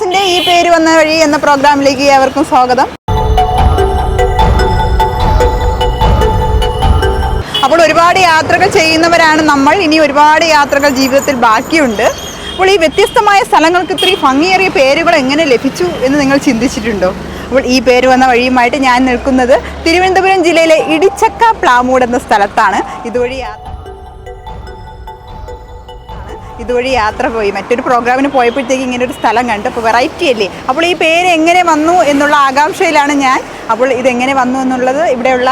ബ്ലോഗേഴ്സിന്റെ ഈ പേര് വന്ന വഴി എന്ന പ്രോഗ്രാമിലേക്ക് ഏവർക്കും സ്വാഗതം. അപ്പോൾ ഒരുപാട് യാത്രകൾ ചെയ്യുന്നവരാണ് നമ്മൾ. ഇനി ഒരുപാട് യാത്രകൾ ജീവിതത്തിൽ ബാക്കിയുണ്ട്. അപ്പോൾ ഈ വ്യത്യസ്തമായ സ്ഥലങ്ങൾക്ക് ഇത്രയും ഭംഗിയേറിയ പേരുകൾ എങ്ങനെ ലഭിച്ചു എന്ന് നിങ്ങൾ ചിന്തിച്ചിട്ടുണ്ടോ? അപ്പോൾ ഈ പേര് വന്ന വഴിയുമായിട്ട് ഞാൻ നിൽക്കുന്നത് തിരുവനന്തപുരം ജില്ലയിലെ ഇടിച്ചക്ക പ്ലാമൂട് എന്ന സ്ഥലത്താണ്. ഇതുവഴി യാത്ര ഇതുവഴി യാത്ര പോയി. മറ്റൊരു പ്രോഗ്രാമിന് പോയപ്പോഴത്തേക്ക് ഇങ്ങനെ ഒരു സ്ഥലം കണ്ടു. അപ്പോൾ വെറൈറ്റി അല്ലേ? അപ്പോൾ ഈ പേര് എങ്ങനെ വന്നു എന്നുള്ള ആകാംക്ഷയിലാണ് ഞാൻ. അപ്പോൾ ഇതെങ്ങനെ വന്നു എന്നുള്ളത് ഇവിടെയുള്ള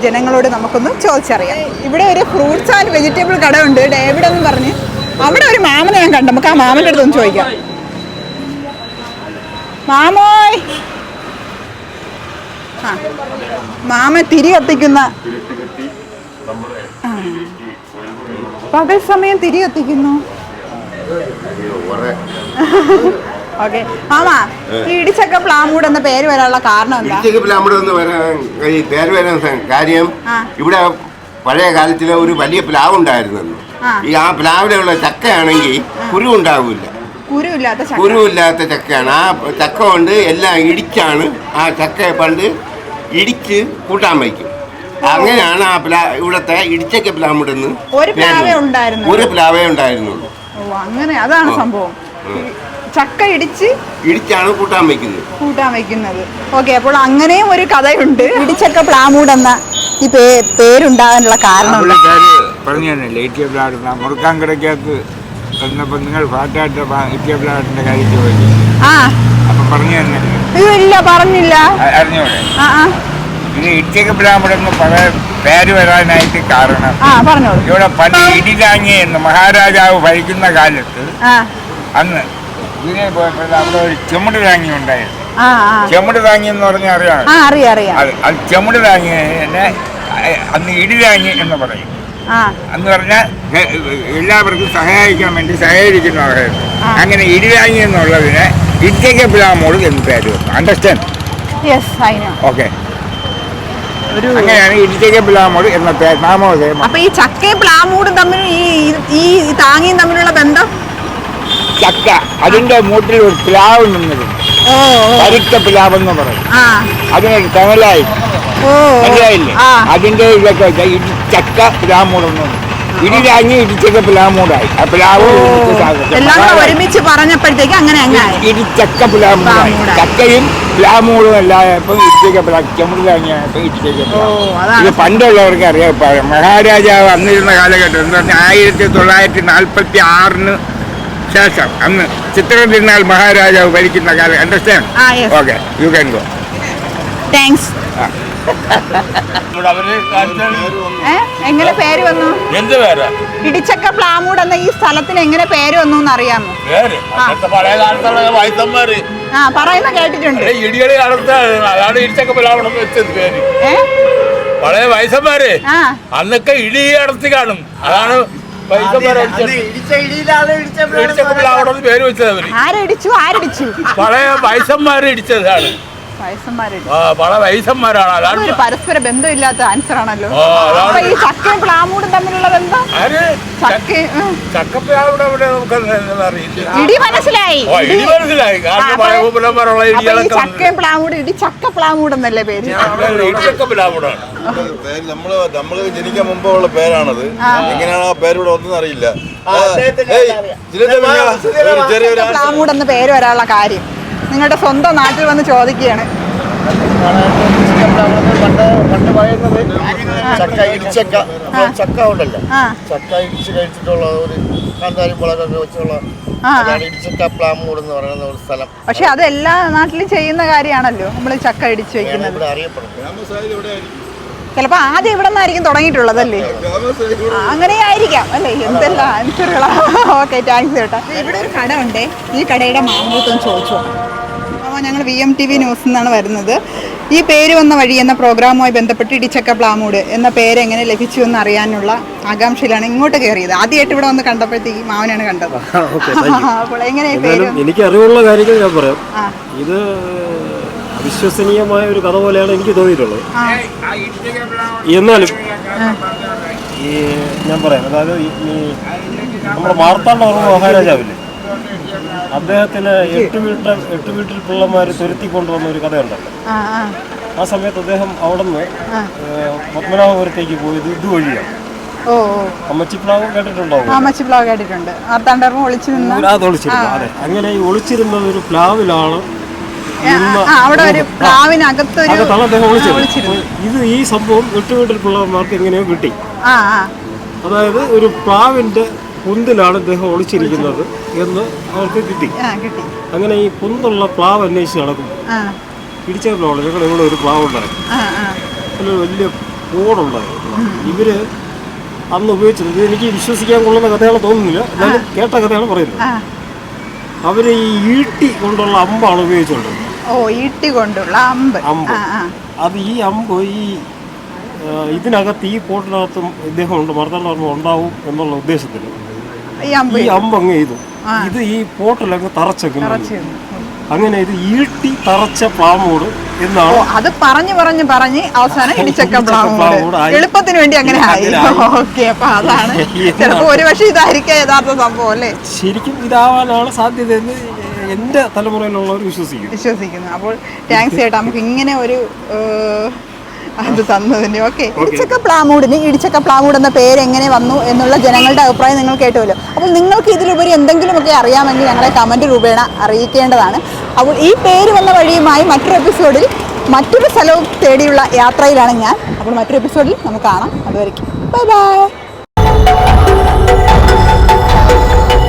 ജനങ്ങളോട് നമുക്കൊന്ന് ചോദിച്ചറിയാം. ഇവിടെ ഒരു ഫ്രൂട്ട്സ് ആൻഡ് വെജിറ്റബിൾ കട ഉണ്ട്. ഡേവിഡ് എന്ന് പറഞ്ഞ്. അവിടെ ഒരു മാമനെ ഞാൻ കണ്ടു. നമുക്ക് ആ മാമന്റെ അടുത്തൊന്ന് ചോദിക്കാം. മാമോയ്! ആ. മാമ തിരി കത്തിക്കുന്ന ആ. പകൽ സമയം തിരി കത്തിക്കുന്നു ഓക്കെ. മാമാ ഈ ഇടിച്ചക്ക പ്ലാമൂട് എന്ന പേര് വരാനുള്ള കാരണം എന്താ? ഇടിച്ചക്ക് പ്ലാമൂട് എന്ന് വരാൻ ഈ പേര് വരാൻ കാര്യം ഇവിടെ പഴയ കാലത്തിലെ ഒരു വലിയ പ്ലാവ് ഉണ്ടായിരുന്നു ഈ ആ പ്ലാവിലുള്ള ചക്കയാണെങ്കിൽ കുരു ഉണ്ടാവില്ല കുരുവില്ലാത്ത ചക്ക. കുരുവില്ലാത്ത ചക്കയാണ്. ആ ചക്ക കൊണ്ട് എല്ലാം ഇടിച്ചാണ് ആ ചക്ക പണ്ട് ഇടിച്ച് കൂട്ടാൻ വയ്ക്കും. അങ്ങനെയാണ് ആ പ്ലാ ഇവിടത്തെ ഇടിച്ചക്ക പ്ലാമുടെന്ന് ഒരു പ്ലാവേ ഉണ്ടായിരുന്നുള്ളു. ഒരു പ്ലാവേ ഉണ്ടായിരുന്നുള്ളൂ. ഓ അങ്ങനെ അതാണ് സംഭവം. ചക്ക ഇടിച്ച് ഇടിച്ചാണ് കൂട്ടാൻ വയ്ക്കുന്നത് കൂട്ടാൻ വെക്കുന്നത്. ഓക്കെ അപ്പോൾ അങ്ങനെയും ഒരു കഥയുണ്ട്. ഇടിച്ചക്ക പ്ലാമൂട് എന്ന ഈ പേ പേരുണ്ടാകാനുള്ള കാരണം പറഞ്ഞു തന്നെ ലേറ്റ് പ്ലാടുന്ന മുറുക്കാൻ കിടക്കകത്ത് വന്നപ്പോൾ നിങ്ങൾ ഫാറ്റായിട്ട് ഇറ്റിയ പ്ലാഡിന്റെ കാര്യം ചോദിച്ചു. ആ. അപ്പം പറഞ്ഞു തന്നെ ഇല്ല പറഞ്ഞില്ല. അറിഞ്ഞൂടെ? ആ ആ. ഇത് ഇറ്റിയക്ക് പ്ലാമുടെന്ന് പല പേര് വരാനായിട്ട് കാരണം ആ പറഞ്ഞോളൂ. ഇവിടെ പണ്ട് ഇടിലാങ്ങി എന്ന് മഹാരാജാവ് ഭരിക്കുന്ന കാലത്ത് അന്ന് ഇതിനെ പോയപ്പോൾ അവിടെ ഒരു ചെമ്മട് താങ്ങി ഉണ്ടായിരുന്നു. ചെമ്മട് താങ്ങി എന്ന് പറഞ്ഞാൽ അറിയാം. അത് ചെമ്മട് ചെമുട് താങ്ങി തന്നെ അന്ന് ഇടിലാങ്ങി എന്ന് പറയും. എന്ന് പറഞ്ഞാൽ എല്ലാവർക്കും സഹായിക്കാൻ വേണ്ടി സഹകരിക്കുന്നവരായിരുന്നു. അങ്ങനെ ഇടിലാങ്ങി എന്നുള്ളതിനെ ഇറ്റയ്ക്ക് പിലാമോൾ എന്ന് പേര് വന്നു. അണ്ടർസ്റ്റാൻഡ് ഓക്കെ ഒരു അങ്ങനെയാണ് എന്ന പേര് നാമോദയം. അപ്പൊ ഈ ചക്കയും പ്ലാമൂടും തമ്മിൽ ഈ ഈ താങ്ങിയും തമ്മിലുള്ള ബന്ധം? ചക്ക അതിന്റെ മൂട്ടിൽ ഒരു പ്ലാവ് നിന്നിരുന്നു. കരുത്ത പ്ലാവ് എന്ന് പറയും. അതിനൊരു തണലായി മനസ്സിലായില്ലേ അതിന്റെ ഇതൊക്കെ ചക്ക ഇടിച്ചക്ക പിലാമൂടൊന്നും ഇടിരാങ്ങി ഇടിച്ചക്ക പിലാമൂടായി ആ പ്ലാവ്. എല്ലാം കൂടെ ഒരുമിച്ച് പറഞ്ഞപ്പോഴത്തേക്ക് അങ്ങനെ അങ്ങായി ഇടിച്ചക്ക പിലാമൂടായി. ചക്കയും പിലാമൂടും എല്ലായപ്പം ഇടിച്ചക്ക പിലാ ചെമുടിലാങ്ങിയപ്പോൾ ഇടിച്ചക്ക ഇത് പണ്ടുള്ളവർക്ക് അറിയാം മഹാരാജാവ് അന്നിരുന്ന കാലഘട്ടം എന്ന് പറഞ്ഞാൽ ആയിരത്തി തൊള്ളായിരത്തി നാൽപ്പത്തി ആറിന് ശേഷം അന്ന് ചിത്ര തിരുനാൾ മഹാരാജാവ് ഭരിക്കുന്ന കാലം understand ah okay you can go thanks ഏ എങ്ങനെ പേര് വന്നു? എന്ത് പേര്? ഇടിച്ചക്ക പ്ലാമൂട് എന്ന ഈ സ്ഥലത്തിന് എങ്ങനെ പേര് വന്നു എന്ന് അറിയാമോ പഴയ കാലത്തുള്ള വൈദ്യന്മാര്. ആ പറയുന്ന കേട്ടിട്ടുണ്ട്. ഇടികളി കാലത്ത് അതാണ് ഇടിച്ചക്ക പിലാവണം വെച്ചത് പേര്. പഴയ വയസ്സന്മാര് ആ. അന്നൊക്കെ ഇടി അടത്തി കാണും. അതാണ് പേര് വെച്ചത് അവർ. ആരടിച്ചു? ആരടിച്ചു? പഴയ വയസ്സന്മാര് ഇടിച്ചതാണ്. പഴയ വയസ്സന്മാരാണ്. അതാണ് പരസ്പര ബന്ധമില്ലാത്ത ആൻസർ ആണല്ലോ. ഈ ചക്കയും പ്ലാമൂടും തമ്മിലുള്ള ബന്ധം? ഇടി മനസ്സിലായി. ചക്കയും പ്ലാമൂടും ഇടി ചക്ക പ്ലാമൂട് എന്നല്ലേ പേര് നമ്മൾ നമ്മൾ ജനിക്കാൻ മുമ്പുള്ള പേരാണത്. എങ്ങനെയാണ് ആ പേര് ഇവിടെ ഒന്നും അറിയില്ല ചെറിയൊരു പ്ലാമൂട് എന്ന പേര് വരാനുള്ള കാര്യം. നിങ്ങളുടെ സ്വന്തം നാട്ടിൽ വന്ന് ചോദിക്കുകയാണ്. പണ്ട് പറയുന്നത് ചക്ക ഇടിച്ചക്ക ചക്ക ഉണ്ടല്ലോ ചക്ക ഇടിച്ച് കഴിച്ചിട്ടുള്ള ഒരു കാന്താരി മുളകൊക്കെ വെച്ചുള്ള ഇടിച്ചക്ക പ്ലാമൂട് എന്ന് പറയുന്ന ഒരു സ്ഥലം പക്ഷെ അത് എല്ലാ നാട്ടിലും ചെയ്യുന്ന കാര്യമാണല്ലോ. നമ്മൾ ചക്ക ഇടിച്ച് വെക്കുന്നത്. അറിയപ്പെടും. ചിലപ്പോ ആദ്യം ഇവിടെ നിന്നായിരിക്കും തുടങ്ങിയിട്ടുള്ളതല്ലേ? അങ്ങനെ ആയിരിക്കാം. അല്ലേ? എന്തെല്ലാം? ആൻസറുകളാ ഓക്കെ താങ്ക്സ് കേട്ടോ ഇവിടെ ഒരു കട ഉണ്ടേ. ഈ കടയുടെ മാമൂത്തൊന്ന് ചോദിച്ചു ഞങ്ങൾ വി എം ടി വി ന്യൂസിൽ നിന്നാണ് വരുന്നത്. ഈ പേര് വന്ന വഴി എന്ന പ്രോഗ്രാമുമായി ബന്ധപ്പെട്ട് ഇടിച്ചക്ക പ്ലാമൂട് എന്ന പേര് എങ്ങനെ ലഭിച്ചു എന്ന് അറിയാനുള്ള ആകാംക്ഷയിലാണ് ഇങ്ങോട്ട് കയറിയത്. ആദ്യമായിട്ട് ഇവിടെ വന്ന് കണ്ടപ്പോഴത്തേക്ക് മാവനാണ് കണ്ടത്. അപ്പോൾ എങ്ങനെ എനിക്ക് അറിവുള്ള കാര്യങ്ങൾ ഞാൻ പറയാം. ഇത് വിശ്വസനീയമായ ഒരു കഥ പോലെയാണ് എനിക്ക് തോന്നിയിട്ടുള്ളത്. എന്നാലും ഈ ഞാൻ പറയാം. അതായത് ഈ നമ്മുടെ മാർത്താണ്ഡ മഹാരാജാവില്ലേ അദ്ദേഹത്തിന് എട്ട് വീട്ടിൽ എട്ട് വീട്ടിൽ പിള്ളമാര് തുരുത്തി കൊണ്ടുവന്ന ഒരു കഥയുണ്ടല്ലോ ആ സമയത്ത് അദ്ദേഹം അവിടെ നിന്ന് പത്മനാഭപുരത്തേക്ക് പോയത് ഇതുവഴിയാണ് ഓ അമ്മച്ചിപ്ലാവ് കേട്ടിട്ടുണ്ടാവും. കേട്ടിട്ടുണ്ട്. അത് ഒളിച്ചിരുന്നു. അതെ. അങ്ങനെ ഈ ഒളിച്ചിരുന്നത് ഒരു പ്ലാവിലാണ് അവിടെ ഒരു പ്ലാവിനകത്തൊരു ഇത് ഈ സംഭവം എട്ട് വീട്ടിൽ പിള്ളമാർക്ക് എങ്ങനെയോ കിട്ടി. അതായത് ഒരു പ്ലാവിന്റെ കുന്തിലാണ് ഇദ്ദേഹം ഒളിച്ചിരിക്കുന്നത് എന്ന് അവർക്ക് കിട്ടി. അങ്ങനെ ഈ പുന്തുള്ള പ്ലാവ് അന്വേഷിച്ച് നടക്കും. ആ. ഞങ്ങൾ ഇവിടെ ഒരു പ്ലാവ് ഉണ്ടായിരുന്നു വലിയ കൂടുണ്ടായിരുന്നു ഇവർ അന്ന് ഉപയോഗിച്ചത് ഇത് എനിക്ക് വിശ്വസിക്കാൻ കൊള്ളുന്ന കഥകളെ തോന്നുന്നില്ല. എന്നാലും കേട്ട കഥയാണ് പറയുന്നത്. അവർ ഈ ഈട്ടി കൊണ്ടുള്ള അമ്പാണ് ഉപയോഗിച്ചുകൊണ്ടത് ഓ ഈട്ടി കൊണ്ടുള്ള അമ്പ്. അമ്പ്. അത് ഈ അമ്പ് ഈ ഇതിനകത്ത് ഈ പോട്ടിനകത്തും ഇദ്ദേഹം ഉണ്ട് മർദ്ദം ഉണ്ടാവും എന്നുള്ള ഉദ്ദേശത്തിൽ. ഈ അമ്പ് ഈ അമ്പ് അങ്ങ് ചെയ്തു. ഇത് ഈ പോട്ടിലങ്ങ് തറച്ചങ്ങ് അങ്ങനെ ഇത് ഈട്ടി തറച്ച പ്ലാമോട് എന്നാണ് അത് പറഞ്ഞു പറഞ്ഞു പറഞ്ഞ് അവസാനം ഇടിച്ചക്ക ആയി. എളുപ്പത്തിന് വേണ്ടി അങ്ങനെ ആയി. ഓക്കെ അപ്പൊ അതാണ്. ചിലപ്പോ ഒരു പക്ഷെ ഇതായിരിക്കാം യഥാർത്ഥ സംഭവം അല്ലേ? ശരിക്കും ഇതാവാനാണ് സാധ്യത എന്ന് എന്റെ തലമുറയിലുള്ളവർ വിശ്വസിക്കുന്നു. വിശ്വസിക്കുന്നു. അപ്പോൾ താങ്ക്സ് ചേട്ടാ. നമുക്ക് ഇങ്ങനെ ഒരു അത് തന്നതിന് ഓക്കെ ഇടിച്ചക്ക പ്ലാമൂടിന് ഇടിച്ചക്ക പ്ലാമൂട് എന്ന പേര് എങ്ങനെ വന്നു എന്നുള്ള ജനങ്ങളുടെ അഭിപ്രായം നിങ്ങൾ കേട്ടുമല്ലോ അപ്പോൾ നിങ്ങൾക്ക് ഇതിലുപരി എന്തെങ്കിലുമൊക്കെ അറിയാമെങ്കിൽ ഞങ്ങളെ കമന്റ് രൂപേണ അറിയിക്കേണ്ടതാണ്. അപ്പോൾ ഈ പേര് വന്ന വഴിയുമായി മറ്റൊരു എപ്പിസോഡിൽ മറ്റൊരു സ്ഥലവും തേടിയുള്ള യാത്രയിലാണ് ഞാൻ. അപ്പോൾ മറ്റൊരു എപ്പിസോഡിൽ നമുക്ക് കാണാം. അതുവരെയ്ക്കും ബൈ ബൈ